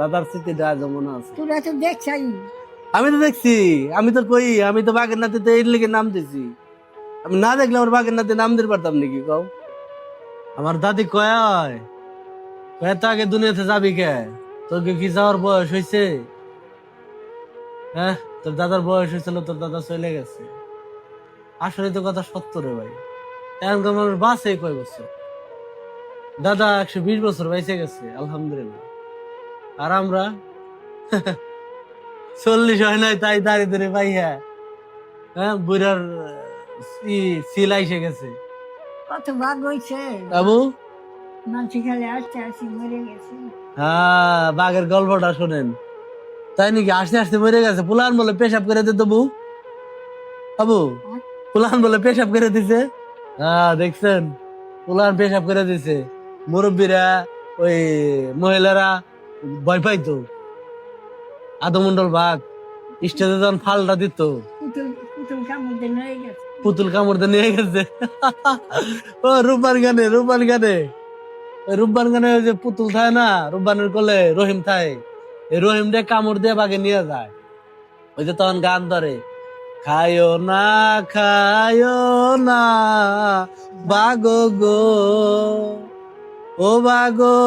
দাদার স্মৃতিটা আজও মনে আছে? তোরা তো দেখছাই। আমি তো দেখছি আমি তো কই আমি তো বাগের নাতিতে এর লিগে নাম দিছি। আমি না দেখলে আমার বাগের নাতে নাম দিতে পারতাম নাকি কও? আমার দাদি কয় কয় তো আগে দুনিয়াতে যাবি কে? তোর কি যাওয়ার বয়স হয়েছে হ্যাঁ তোর দাদার বয়স হয়েছিল তোর দাদা চলে গেছে। আসলে তো কথা সত্য রে ভাই। এখনকার মানুষ বাঁচে কয় বছর? দাদা একশো বিশ বছর বেঁচে গেছে আলহামদুলিল্লাহ। আর আমরা? চল্লিশ হয় নাই তাই দাঁড়িয়ে ধরে পাইয়া হ্যাঁ বুড়ার ই সিল আইসে গেছে কত ভাগ হয়েছে বাবু মানুষ খালি আসতে আসি মরে গেছে। হ্যাঁ বাঘের গল্পটা শোনেন। তাই নাকি আসতে আসতে মরে গেছে? পুলান বলে পেশাব করে দিত বউ। বাবু পুলান বলে পেশাব করে দিছে? হ্যাঁ দেখছেন? পুলান পেশাব করে দিছে। মুরব্বীরা ওই মহিলারা ভয় পাইতো। আদমন্ডল বাঘ স্টেজে যখন ফালটা দিত পুতুল কামড় দিয়ে নিয়ে গেছে। ও রূপবান গানে রূপবান গানে। রূপবান গানে ওই যে পুতুল থাকে না রূপবানের কোলে রহিম থাকে এই রহিম দিয়ে কামড় দিয়ে বাগে নিয়ে যায়। ওই যে তখন গান ধরে খায়ো না খায়ো না বাগো গো ও বাগো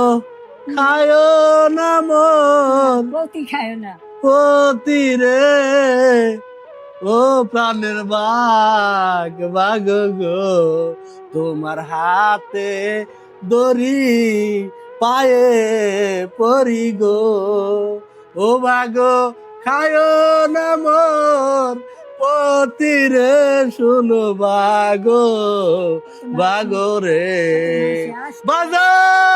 খায়ো না মন খায় না পতি রে ও প্রাণের বাঘ বাঘ গো তোমার হাতে দড়ি পায়ে পরি গো ও বাঘ খায় না মোর পতি রে শুনো বাঘ বাঘ রে বাজার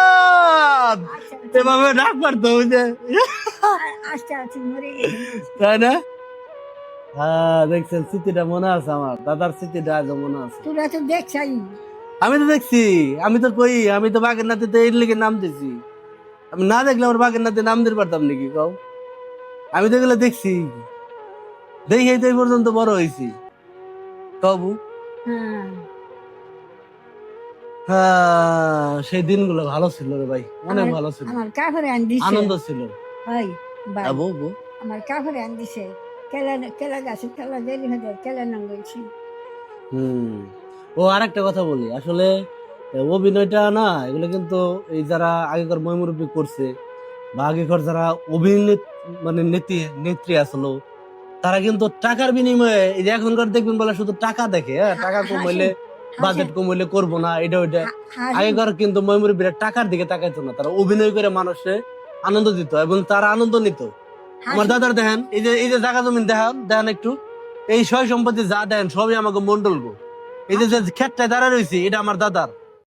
এভাবে ডাক পারতো গেছে। তাই না? হ্যাঁ দেখছেন স্মৃতিটা মনে আছে আমার। দাদার স্মৃতিটা আজও মনে আছে। তোরা তো দেখছাই। আমি তো দেখছি আমি তো কই আমি তো বাগের নাতিতে এর লিগে নাম দিছি। আমি না দেখলে আমার বাঘের নাতে নাম দিতে পারতাম নাকি কও? আমি তো এগুলো দেখছি। দেখে তো এই পর্যন্ত বড় হয়েছি। কবু হ্যাঁ। হ্যাঁ সেই দিনগুলো ভালো ছিল রে ভাই। অনেক ভালো ছিল। আমার কাপড়ে আন দিছে। আনন্দ ছিল। ভাই আবু বউ আমার কাপড়ে আন দিছে। কেলা কেলা গাছে কেলা দেরি যায় কেলা নাঙ্গলছি হুম। ও আরেকটা কথা বলি। আসলে অভিনয়টা না এগুলো কিন্তু এই যারা আগেকার ময়মুরব্বী করছে বা আগেকার যারা অভিনেত মানে নেত্রী নেত্রী আসলো তারা কিন্তু টাকার বিনিময়ে এই যে এখনকার দেখবেন বলে শুধু টাকা দেখে হ্যাঁ টাকা কম হইলে বাজেট কম হলে করব না এটা ওইটা। আগেকার কিন্তু ময়মুরব্বীরা টাকার দিকে তাকাইতো না তারা অভিনয় করে মানুষে আনন্দ দিত এবং তারা আনন্দ নিত। আমার দাদার দেখেন এই যে এই যে জায়গা জমিন দেখান দেখেন একটু। এই সয় সম্পত্তি যা দেন সবই আমাকে মন্ডল গো। এই যে ক্ষেত্রে দাঁড়া রয়েছে এটা আমার দাদার।